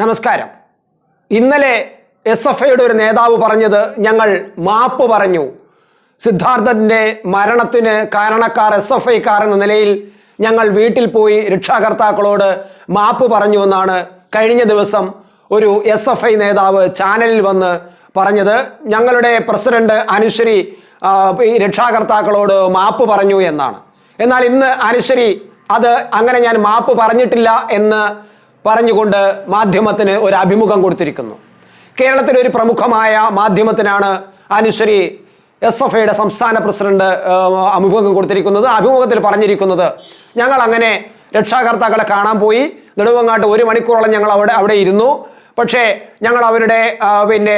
നമസ്കാരം. ഇന്നലെ S F ഐയുടെ ഒരു നേതാവ് പറഞ്ഞത് ഞങ്ങൾ മാപ്പ് പറഞ്ഞു. സിദ്ധാർത്ഥന്റെ മരണത്തിന് കാരണക്കാർ എസ് എഫ് ഐക്കാർ എന്ന നിലയിൽ ഞങ്ങൾ വീട്ടിൽ പോയി രക്ഷാകർത്താക്കളോട് മാപ്പ് പറഞ്ഞു എന്നാണ് കഴിഞ്ഞ ദിവസം ഒരു എസ് എഫ് ഐ നേതാവ് ചാനലിൽ വന്ന് പറഞ്ഞത്. ഞങ്ങളുടെ പ്രസിഡന്റ് അനുശ്രീ ഈ രക്ഷാകർത്താക്കളോട് മാപ്പ് പറഞ്ഞു എന്നാണ്. എന്നാൽ ഇന്ന് അനുശ്രീ അത് അങ്ങനെ ഞാൻ മാപ്പ് പറഞ്ഞിട്ടില്ല എന്ന് പറഞ്ഞുകൊണ്ട് മാധ്യമത്തിന് ഒരു അഭിമുഖം കൊടുത്തിരിക്കുന്നു. കേരളത്തിലെ ഒരു പ്രമുഖമായ മാധ്യമത്തിനാണ് അനുശ്രീ എസ് എഫ് ഐയുടെ സംസ്ഥാന പ്രസിഡന്റ് അഭിമുഖം കൊടുത്തിരിക്കുന്നത്. അഭിമുഖത്തിൽ പറഞ്ഞിരിക്കുന്നത് ഞങ്ങൾ അങ്ങനെ രക്ഷാകർത്താക്കളെ കാണാൻ പോയി. നെടുവങ്ങാട്ട് ഒരു മണിക്കൂറോളം ഞങ്ങൾ അവിടെ അവിടെ ഇരുന്നു. പക്ഷേ ഞങ്ങൾ അവരുടെ പിന്നെ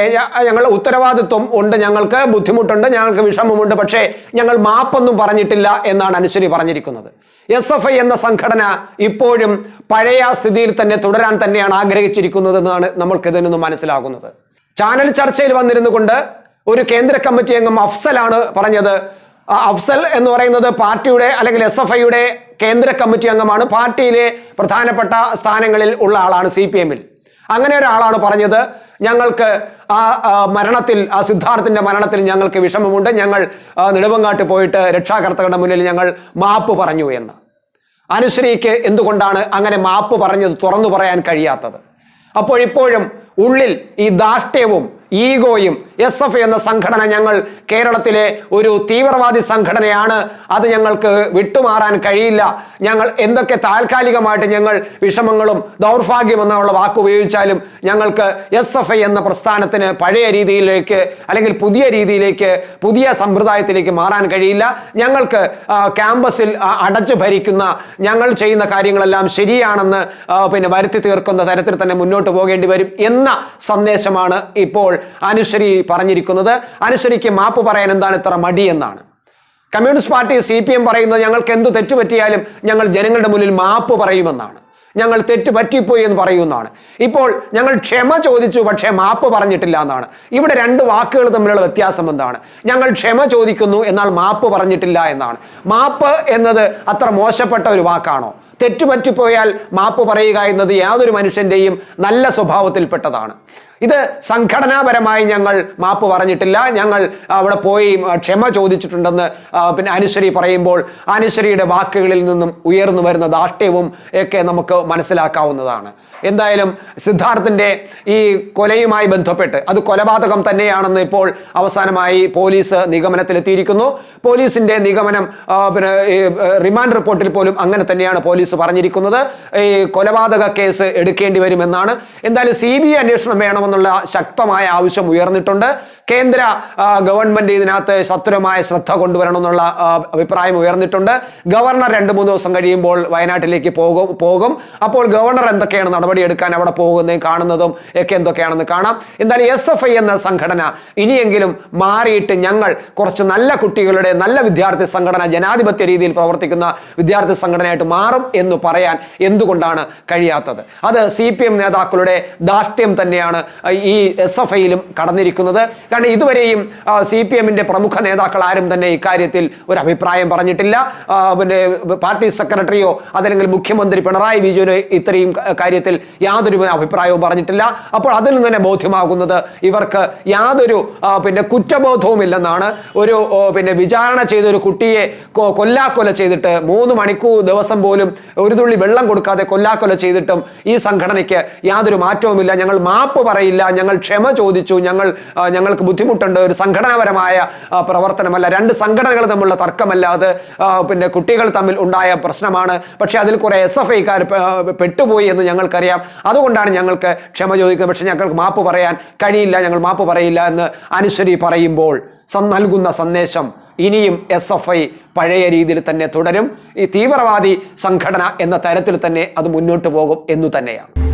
ഞങ്ങൾ ഉത്തരവാദിത്വം ഉണ്ട് ഞങ്ങൾക്ക് ബുദ്ധിമുട്ടുണ്ട് ഞങ്ങൾക്ക് വിഷമമുണ്ട് പക്ഷേ ഞങ്ങൾ മാപ്പൊന്നും പറഞ്ഞിട്ടില്ല എന്നാണ് അനുശ്വരി പറഞ്ഞിരിക്കുന്നത്. എസ് എഫ് ഐ എന്ന സംഘടന ഇപ്പോഴും പഴയ സ്ഥിതിയിൽ തന്നെ തുടരാൻ തന്നെയാണ് ആഗ്രഹിച്ചിരിക്കുന്നത് എന്നാണ് നമ്മൾക്ക് ഇതിൽ നിന്ന് മനസ്സിലാകുന്നത്. ചാനൽ ചർച്ചയിൽ വന്നിരുന്നു കൊണ്ട് ഒരു കേന്ദ്ര കമ്മിറ്റി അംഗം അഫ്സലാണ് പറഞ്ഞത്. അഫ്സൽ എന്ന് പറയുന്നത് പാർട്ടിയുടെ അല്ലെങ്കിൽ എസ് എഫ് ഐയുടെ കേന്ദ്ര കമ്മിറ്റി അംഗമാണ്. പാർട്ടിയിലെ പ്രധാനപ്പെട്ട സ്ഥാനങ്ങളിൽ ഉള്ള ആളാണ് സി പി എമ്മിൽ. അങ്ങനെ ഒരാളാണ് പറഞ്ഞത്. ഞങ്ങൾക്ക് ആ മരണത്തിൽ ആ സിദ്ധാർത്ഥിന്റെ മരണത്തിൽ ഞങ്ങൾക്ക് വിഷമമുണ്ട്. ഞങ്ങൾ നെടുവങ്ങാട്ട് പോയിട്ട് രക്ഷാകർത്തകളുടെ മുന്നിൽ ഞങ്ങൾ മാപ്പ് പറഞ്ഞു എന്ന്. അനുശ്രീക്ക് എന്തുകൊണ്ടാണ് അങ്ങനെ മാപ്പ് പറഞ്ഞത് തുറന്നു പറയാൻ കഴിയാത്തത്? അപ്പോൾ ഇപ്പോഴും ഉള്ളിൽ ഈ ദാഷ്ട്യവും ഈഗോയും എസ് എഫ് എന്ന സംഘടന ഞങ്ങൾ കേരളത്തിലെ ഒരു തീവ്രവാദി സംഘടനയാണ്. അത് ഞങ്ങൾക്ക് വിട്ടുമാറാൻ കഴിയില്ല. ഞങ്ങൾ എന്തൊക്കെ താൽക്കാലികമായിട്ട് ഞങ്ങൾ വിഷമങ്ങളും ദൗർഭാഗ്യം എന്നുള്ള വാക്ക് ഉപയോഗിച്ചാലും ഞങ്ങൾക്ക് എസ് എഫ് ഐ എന്ന പ്രസ്ഥാനത്തിന് പഴയ രീതിയിലേക്ക് അല്ലെങ്കിൽ പുതിയ രീതിയിലേക്ക് പുതിയ സമ്പ്രദായത്തിലേക്ക് മാറാൻ കഴിയില്ല. ഞങ്ങൾക്ക് ക്യാമ്പസിൽ അടച്ചു ഭരിക്കുന്ന ഞങ്ങൾ ചെയ്യുന്ന കാര്യങ്ങളെല്ലാം ശരിയാണെന്ന് പിന്നെ വരുത്തി തീർക്കുന്ന തരത്തിൽ തന്നെ മുന്നോട്ട് പോകേണ്ടി വരും എന്ന സന്ദേശമാണ് ഇപ്പോൾ അനുശ്രീ പറഞ്ഞിരിക്കുന്നത്. അനുശ്രീക്ക് മാപ്പ് പറയാൻ എന്താണ് ഇത്ര മടി എന്നാണ്. Communist party C P M പറയുന്നത് ഞങ്ങൾക്ക് എന്ത് തെറ്റ് പറ്റിയാലും ഞങ്ങൾ ജനങ്ങളുടെ മുന്നിൽ മാപ്പ് പറയുമെന്നാണ്. ഞങ്ങൾ തെറ്റ് പറ്റിപ്പോയി എന്ന് പറയുന്നതാണ് ഇപ്പോൾ ഞങ്ങൾ ക്ഷമ ചോദിച്ചു പക്ഷേ മാപ്പ് പറഞ്ഞിട്ടില്ല എന്നാണ്. ഇവിടെ രണ്ട് വാക്കുകൾ തമ്മിലുള്ള വ്യത്യാസം എന്താണ്? ഞങ്ങൾ ക്ഷമ ചോദിക്കുന്നു എന്നാൽ മാപ്പ് പറഞ്ഞിട്ടില്ല എന്നാണ്. മാപ്പ് എന്നത് അത്ര മോശപ്പെട്ട ഒരു വാക്കാണോ? തെറ്റ് പറ്റിപ്പോയാൽ മാപ്പ് പറയുക എന്നത് യാതൊരു മനുഷ്യന്റെയും നല്ല സ്വഭാവത്തിൽപ്പെട്ടതാണ്. ഇത് സംഘടനാപരമായി ഞങ്ങൾ മാപ്പ് പറഞ്ഞിട്ടില്ല. ഞങ്ങൾ അവിടെ പോയി ക്ഷമ ചോദിച്ചിട്ടുണ്ടെന്ന് പിന്നെ അനുശ്വരി പറയുമ്പോൾ അനുശ്വരിയുടെ വാക്കുകളിൽ നിന്നും ഉയർന്നു വരുന്ന ദാഷ്ട്യവും ഒക്കെ നമുക്ക് മനസ്സിലാക്കാവുന്നതാണ്. എന്തായാലും സിദ്ധാർത്ഥിന്റെ ഈ കൊലയുമായി ബന്ധപ്പെട്ട് അത് കൊലപാതകം തന്നെയാണെന്ന് ഇപ്പോൾ അവസാനമായി പോലീസ് നിഗമനത്തിലെത്തിയിരിക്കുന്നു. പോലീസിന്റെ നിഗമനം പിന്നെ റിമാൻഡ് റിപ്പോർട്ടിൽ പോലും അങ്ങനെ തന്നെയാണ് പോലീസ് പറഞ്ഞിരിക്കുന്നത്. ഈ കൊലപാതക കേസ് എടുക്കേണ്ടി വരുമെന്നാണ്. എന്തായാലും സി ബി ഐ അന്വേഷണം വേണമെന്നുള്ള ശക്തമായ ആവശ്യം ഉയർന്നിട്ടുണ്ട്. കേന്ദ്ര ഗവൺമെന്റ് ഇതിനകത്ത് സത്വരമായ ശ്രദ്ധ കൊണ്ടുവരണമെന്നുള്ള അഭിപ്രായം ഉയർന്നിട്ടുണ്ട്. ഗവർണർ രണ്ട് മൂന്ന് ദിവസം കഴിയുമ്പോൾ വയനാട്ടിലേക്ക് പോകും പോകും. അപ്പോൾ ഗവർണർ എന്തൊക്കെയാണ് നടപടിയെടുക്കാൻ അവിടെ പോകുന്നതും കാണുന്നതും ഒക്കെ എന്തൊക്കെയാണെന്ന് കാണാം. എന്തായാലും എസ് എഫ് ഐ എന്ന സംഘടന ഇനിയെങ്കിലും മാറിയിട്ട് ഞങ്ങൾ കുറച്ച് നല്ല കുട്ടികളുടെ നല്ല വിദ്യാർത്ഥി സംഘടന ജനാധിപത്യ രീതിയിൽ പ്രവർത്തിക്കുന്ന വിദ്യാർത്ഥി സംഘടനയായിട്ട് മാറും എന്ന് പറയാൻ എന്തുകൊണ്ടാണ് കഴിയാത്തത്? അത് സി പി എം നേതാക്കളുടെ ദാഷ്ട്യം തന്നെയാണ്. ഈ എസ് എഫ് ഐയിലും കടന്നിരിക്കുന്നത്. കാരണം ഇതുവരെയും സി പി എമ്മിന്റെ പ്രമുഖ നേതാക്കൾ ആരും തന്നെ ഇക്കാര്യത്തിൽ ഒരു അഭിപ്രായം പറഞ്ഞിട്ടില്ല. പിന്നെ പാർട്ടി സെക്രട്ടറിയോ അതല്ലെങ്കിൽ മുഖ്യമന്ത്രി പിണറായി വിജയനോ ഇത്രയും കാര്യത്തിൽ യാതൊരു അഭിപ്രായവും പറഞ്ഞിട്ടില്ല. അപ്പോൾ അതിൽ നിന്ന് തന്നെ ബോധ്യമാകുന്നത് ഇവർക്ക് യാതൊരു പിന്നെ കുറ്റബോധവും ഇല്ലെന്നാണ് ഒരു പിന്നെ വിചാരണ ചെയ്ത ഒരു കുട്ടിയെ കൊല്ലാക്കൊല ചെയ്തിട്ട് മൂന്ന് മണിക്കൂർ ദിവസം പോലും ഒരു തുള്ളി വെള്ളം കൊടുക്കാതെ കൊല്ലാക്കൊല ചെയ്തിട്ടും ഈ സംഘടനയ്ക്ക് യാതൊരു മാറ്റവുമില്ല. ഞങ്ങൾ മാപ്പ് പറയില്ല. ഞങ്ങൾ ക്ഷമ ചോദിച്ചു. ഞങ്ങൾ ഞങ്ങൾക്ക് ബുദ്ധിമുട്ടുണ്ട്. ഒരു സംഘടനാപരമായ പ്രവർത്തനമല്ല. രണ്ട് സംഘടനകൾ തമ്മിലുള്ള തർക്കമല്ലാതെ പിന്നെ കുട്ടികൾ തമ്മിൽ ഉണ്ടായ പ്രശ്നമാണ്. പക്ഷെ അതിൽ കുറെ എസ് എഫ് ഐക്കാർ പെട്ടുപോയി എന്ന് ഞങ്ങൾക്കറിയാം. അതുകൊണ്ടാണ് ഞങ്ങൾക്ക് ക്ഷമ ചോദിക്കുന്നത്. പക്ഷെ ഞങ്ങൾക്ക് മാപ്പ് പറയാൻ കഴിയില്ല. ഞങ്ങൾ മാപ്പ് പറയില്ല എന്ന് അനുശ്വരി പറയുമ്പോൾ നൽകുന്ന സന്ദേശം ഇനിയും എസ് എഫ് ഐ പഴയ രീതിയിൽ തന്നെ തുടരും. ഈ തീവ്രവാദി സംഘടന എന്ന തരത്തിൽ തന്നെ അത് മുന്നോട്ട് പോകും എന്നു തന്നെയാണ്.